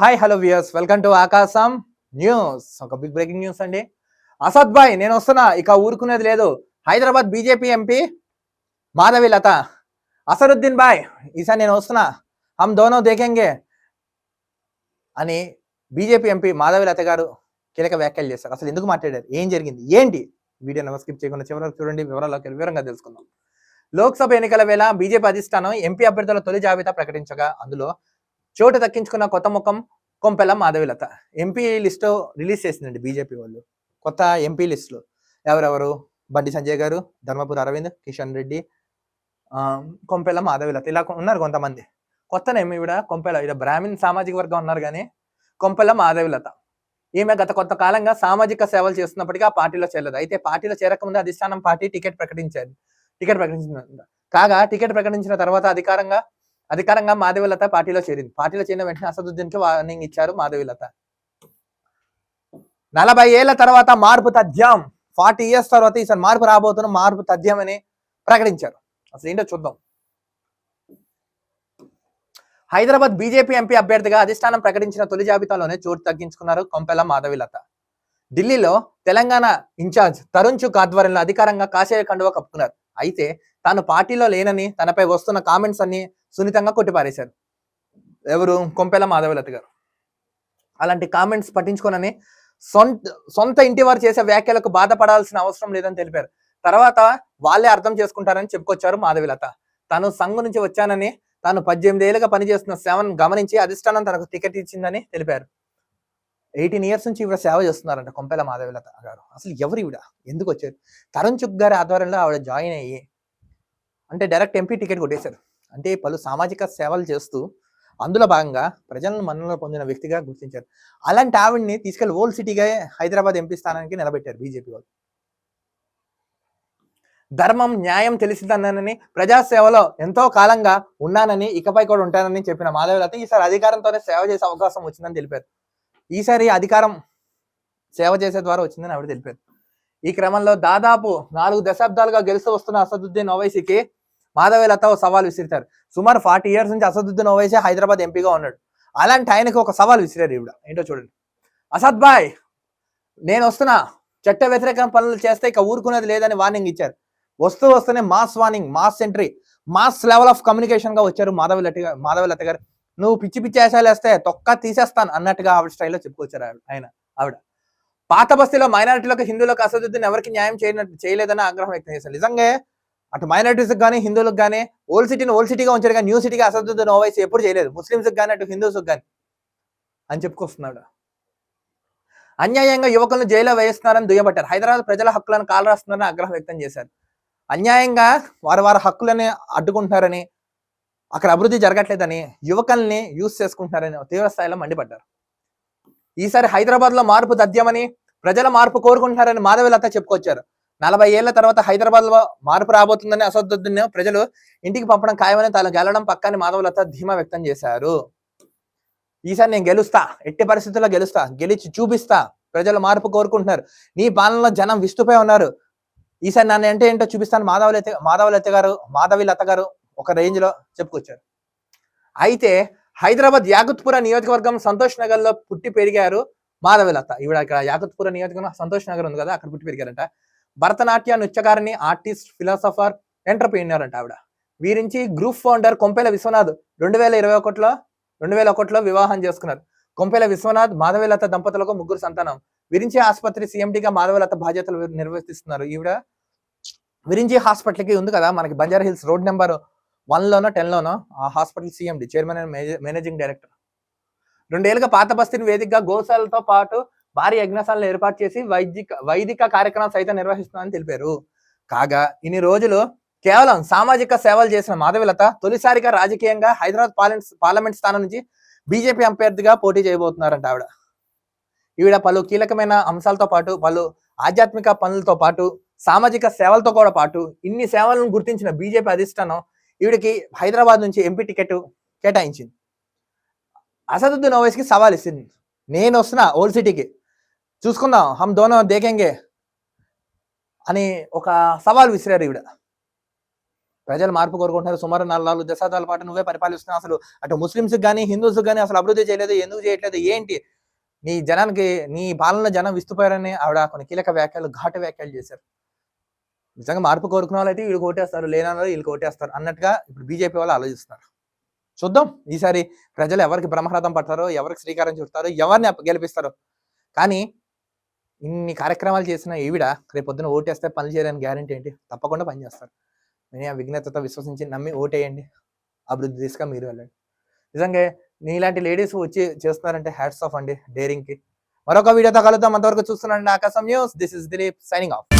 Hi hello viewers welcome to Akasam news ఒక big breaking news అండి. అసద్ భాయ్ నేను వస్తున్నా. ఇక ఊరుకునేది లేదు. హైదరాబాద్ బీజేపీ ఎంపీ మాధవి లత అసరుద్దీన్ బాయ్ ఈసారి నేను వస్తున్నా. హమ్ దోనో దేకెంగే అని బీజేపీ ఎంపీ మాధవి లత గారు కీలక వ్యాఖ్యలు చేశారు. అసలు ఎందుకు మాట్లాడారు? ఏం జరిగింది? ఏంటి? వీడియో నెంబర్ స్కిప్ చేయకుండా చివరకు చూడండి. వివరాల్లోకి వివరంగా తెలుసుకుందాం. లోక్సభ ఎన్నికల వేళ బీజేపీ అధిష్టానం ఎంపీ అభ్యర్థుల తొలి జాబితా ప్రకటించగా అందులో చోటు దక్కించుకున్న కొత్త ముఖం Kompella Madhavilatha. MP list release చేసిందండి బీజేపీ వాళ్ళు. కొత్త ఎంపీ లిస్టులు ఎవరెవరు? బండి సంజయ్ గారు ధర్మపురి అరవింద్ కిషన్ రెడ్డి కొంపెల మాధవిలత. ఇలా ఉన్నారు కొంతమంది. కొత్త నేమ్ ఇవిడ కొంపెల. ఇడ బ్రాహ్మణ్ సామాజిక వర్గం ఉన్నారు కానీ కొంపెల మాధవిలత. ఈమె గత కొంత కాలంగా సామాజిక సేవలు చేస్తున్నప్పటికీ ఆ పార్టీలో చేరలేదు. అయితే పార్టీలో చేరకముందే అధిష్టానం పార్టీ టికెట్ ప్రకటించారు. టికెట్ ప్రకటించింది కాగా టికెట్ ప్రకటించిన తర్వాత అధికారంగా అధికారంగా మాధవిలత పార్టీలో చేరింది. పార్టీలో చేరిన వెంటనే అసదుద్దీన్కి వార్నింగ్ ఇచ్చారు మాధవిలత. నలభై ఏళ్ళ తర్వాత మార్పు తథ్యం. ఫార్టీ ఇయర్స్ తర్వాత ఈసారి మార్పు రాబోతున్న మార్పు తథ్యం అని ప్రకటించారు. అసలు ఏంటో చూద్దాం. హైదరాబాద్ బీజేపీ ఎంపీ అభ్యర్థిగా అధిష్టానం ప్రకటించిన తొలి జాబితాలోనే చోటు తగ్గించుకున్నారు కొంపెల మాధవిలత. ఢిల్లీలో తెలంగాణ ఇన్ఛార్జ్ తరుణ్ చుక్ ఆధ్వర్యంలో అధికారంగా కాషాయ కండువ కప్పుకున్నారు. అయితే తాను పార్టీలో లేనని తనపై వస్తున్న కామెంట్స్ అన్ని సున్నితంగా కొట్టిపారేశారు. ఎవరు? కొంపెల మాధవలత గారు. అలాంటి కామెంట్స్ పట్టించుకోనని సొంత సొంత ఇంటి వారు చేసే వ్యాఖ్యలకు బాధపడాల్సిన అవసరం లేదని తెలిపారు. తర్వాత వాళ్ళే అర్థం చేసుకుంటారని చెప్పుకొచ్చారు మాధవిలత. తాను సంఘం నుంచి వచ్చానని తాను పద్దెనిమిది ఏళ్ళుగా పనిచేస్తున్న సేవను గమనించి అధిష్టానం తనకు టికెట్ ఇచ్చిందని తెలిపారు. ఎయిటీన్ ఇయర్స్ నుంచి ఈవిడ సేవ చేస్తున్నారంట కొంపెల మాధవిలత గారు. అసలు ఎవరు ఈవిడ? ఎందుకు వచ్చారు? తరుణ్ చుక్ గారి ఆధ్వర్యంలో ఆవిడ జాయిన్ అయ్యి అంటే డైరెక్ట్ ఎంపీ టికెట్ కొట్టేశారు. అంటే పలు సామాజిక సేవలు చేస్తూ అందులో భాగంగా ప్రజలను మన్ననలు పొందిన వ్యక్తిగా గుర్తించారు. అలాంటి ఆవిడ్ని తీసుకెళ్ళి ఓల్డ్ సిటీగా హైదరాబాద్ ఎంపీ స్థానానికి నిలబెట్టారు బీజేపీ వాళ్ళు. ధర్మం న్యాయం తెలిసిందన్నానని ప్రజాసేవలో ఎంతో కాలంగా ఉన్నానని ఇకపై కూడా ఉంటానని చెప్పిన మాధవీలత ఈసారి అధికారంతోనే సేవ చేసే అవకాశం వచ్చిందని తెలిపారు. ఈసారి అధికారం సేవ చేసే ద్వారా వచ్చిందని ఆవిడ తెలిపారు. ఈ క్రమంలో దాదాపు నాలుగు దశాబ్దాలుగా గెలుస్తూ వస్తున్న అసదుద్దీన్ ఓవైసీకి మాధవలత ఓ సవాల్ విసిరితారు. సుమారు ఫార్టీ ఇయర్స్ నుంచి అసదుద్దీన్ ఓవైసీ హైదరాబాద్ ఎంపీగా ఉన్నాడు. అలాంటి ఆయనకు ఒక సవాల్ విసిరారు ఈవిడ. ఏంటో చూడండి. అసద్ బాయ్ నేను వస్తున్నా. చట్ట వ్యతిరేక పనులు చేస్తే ఇక ఊరుకునేది లేదని వార్నింగ్ ఇచ్చారు. వస్తూ వస్తూనే mass warning mass entry mass level of కమ్యూనికేషన్గా వచ్చారు మాధవలత మాధవి లత్త గారు. నువ్వు పిచ్చి పిచ్చి వేసాలు వేస్తే తొక్క తీసేస్తాను అన్నట్టుగా ఆవిడ స్టైల్లో చెప్పుకొచ్చారు ఆవిడ ఆయన ఆవిడ. పాత బస్తీలో మైనారిటీలకు హిందువులకు అసదుద్దీన్ ఎవరికి న్యాయం చేయనట్టు చేయలేదని ఆగ్రహం వ్యక్తం చేశారు. నిజంగా అటు మైనారిటీస్ కానీ హిందువులకు కానీ ఓల్డ్ సిటీని ఓల్డ్ సిటీగా ఉంచారు కానీ న్యూ సిటీగా అసదుద్దీన్ ఓవైసీ ఎప్పుడు చేయలేదు. ముస్లింస్ కానీ అటు హిందూస్కి కానీ అని చెప్పుకొస్తున్నాడు. అన్యాయంగా యువకులను జైల్లో వేస్తున్నారని దుయ్యబట్టారు. హైదరాబాద్ ప్రజల హక్కులను కాలరాస్తున్నారని ఆగ్రహం వ్యక్తం చేశారు. అన్యాయంగా వారి వారి హక్కులని అడ్డుకుంటున్నారని అక్కడ అభివృద్ధి జరగట్లేదని యువకుల్ని యూజ్ చేసుకుంటున్నారని తీవ్ర స్థాయిలో మండిపడ్డారు. ఈసారి హైదరాబాద్లో మార్పు తథ్యమని ప్రజల మార్పు కోరుకుంటున్నారని మాధవలత చెప్పుకొచ్చారు. నలభై ఏళ్ళ తర్వాత హైదరాబాద్లో మార్పు రాబోతుందని అసదుద్దీన్ ప్రజలు ఇంటికి పంపడం ఖాయమని తాను గెలవడం పక్కని మాధవలత ధీమా వ్యక్తం చేశారు. ఈసారి నేను గెలుస్తా ఎట్టి పరిస్థితుల్లో గెలుస్తా గెలిచి చూపిస్తా ప్రజలు మార్పు కోరుకుంటున్నారు. నీ పాలనలో జనం విస్తుపోయి ఉన్నారు. ఈసారి నన్ను అంటే ఏంటో చూపిస్తాను. మాధవలత మాధవలత గారు మాధవి లత గారు ఒక రేంజ్లో చెప్పుకొచ్చారు. అయితే హైదరాబాద్ యాకుత్పుర నియోజకవర్గం సంతోష్ నగర్లో పుట్టి పెరిగారు మాధవిలత ఈవిడ ఇక్కడ యాకుత్పుర నియోజకవర్గం సంతోష్ నగర్ ఉంది కదా అక్కడ పుట్టి పెరిగారంట. భరతనాట్య నృత్యకారిణి ఆర్టిస్ట్ ఫిలాసఫర్ ఎంటర్ప్రీనియర్ అంట ఆవిడ. వీరించి గ్రూప్ ఫౌండర్ కొంపెల విశ్వనాథ్ రెండు వేల ఇరవై ఒకటిలో రెండు వేల ఒకటిలో వివాహం చేసుకున్నారు. కొంపెల విశ్వనాథ్ మాధవిలత దంపతులకు ముగ్గురు సంతానం. విరించి ఆసుపత్రి సీఎండిగా మాధవీలత బాధ్యతలు నిర్వహిస్తున్నారు ఈవిడ. విరించి హాస్పిటల్కి ఉంది కదా మనకి బంజారా హిల్స్ రోడ్ నెంబర్ వన్లోనో టెన్లోనో టెన్ లోనో ఆ hospital CMD chairman and managing director. రెండేళ్ళుగా పాత బస్తీని వేదికగా గోశాలతో పాటు భారీ యజ్ఞశాలను ఏర్పాటు చేసి వైదిక వైదిక కార్యక్రమాలు సైతం నిర్వహిస్తున్నామని తెలిపారు. కాగా ఇన్ని రోజులు కేవలం సామాజిక సేవలు చేసిన మాధవిలత తొలిసారిగా రాజకీయంగా హైదరాబాద్ పార్లమెంట్ పార్లమెంట్ స్థానం నుంచి బీజేపీ అభ్యర్థిగా పోటీ చేయబోతున్నారంట ఆవిడ. ఈవిడ పలు కీలకమైన అంశాలతో పాటు పలు ఆధ్యాత్మిక పనులతో పాటు సామాజిక సేవలతో కూడా పాటు ఇన్ని సేవలను గుర్తించిన బీజేపీ అధిష్టానం ఈవిడికి హైదరాబాద్ నుంచి ఎంపీ టికెట్ కేటాయించింది. అసదుద్దీన్ ఓవైస్కి సవాల్ ఇస్తుంది. నేను వస్తున్నా ఓల్డ్ సిటీకి. చూసుకుందాం హమ్ దోనో దేకెంగే అని ఒక సవాల్ విసిరారు ఈవిడ. ప్రజలు మార్పు కోరుకుంటున్నారు. సుమారు నాలుగు దశాబ్దాల పాటు నువ్వే పరిపాలిస్తున్నావు అసలు. అటు ముస్లిమ్స్కి కానీ హిందూస్కి కానీ అసలు అభివృద్ధి చేయలేదు ఎందుకు చేయట్లేదు ఏంటి? నీ జనానికి నీ పాలన జనం విస్తుపోయారని ఆవిడ కొన్ని కీలక వ్యాఖ్యలు ఘాటు వ్యాఖ్యలు చేశారు. నిజంగా మార్పు కోరుకున్న అయితే వీళ్ళు కోటేస్తారు లేని వీళ్ళు కోటేస్తారు అన్నట్టుగా ఇప్పుడు బీజేపీ వాళ్ళు ఆలోచిస్తున్నారు. చూద్దాం. ఈసారి ప్రజలు ఎవరికి బ్రహ్మరథం పడతారో ఎవరికి శ్రీకారం చుడతారో ఎవరిని గెలిపిస్తారు గెలిపిస్తారో. కానీ ఇన్ని కార్యక్రమాలు చేసిన ఈవిడ రేపు పొద్దున ఓటేస్తే పనులు చేయడానికి గ్యారంటీ ఏంటి? తప్పకుండా పనిచేస్తారు నేను ఆ విఘ్నతతో విశ్వసించి నమ్మి ఓటేయండి. అభివృద్ధి దిశగా మీరు వెళ్ళండి. నిజంగా నీలాంటి లేడీస్ వచ్చి చేస్తున్నారంటే హ్యాట్స్ ఆఫ్ అండి డేరింగ్కి. మరొక వీడియోతో కలుద్దాం. అంతవరకు చూస్తున్నాండి Akasam news. This is Dilip signing off.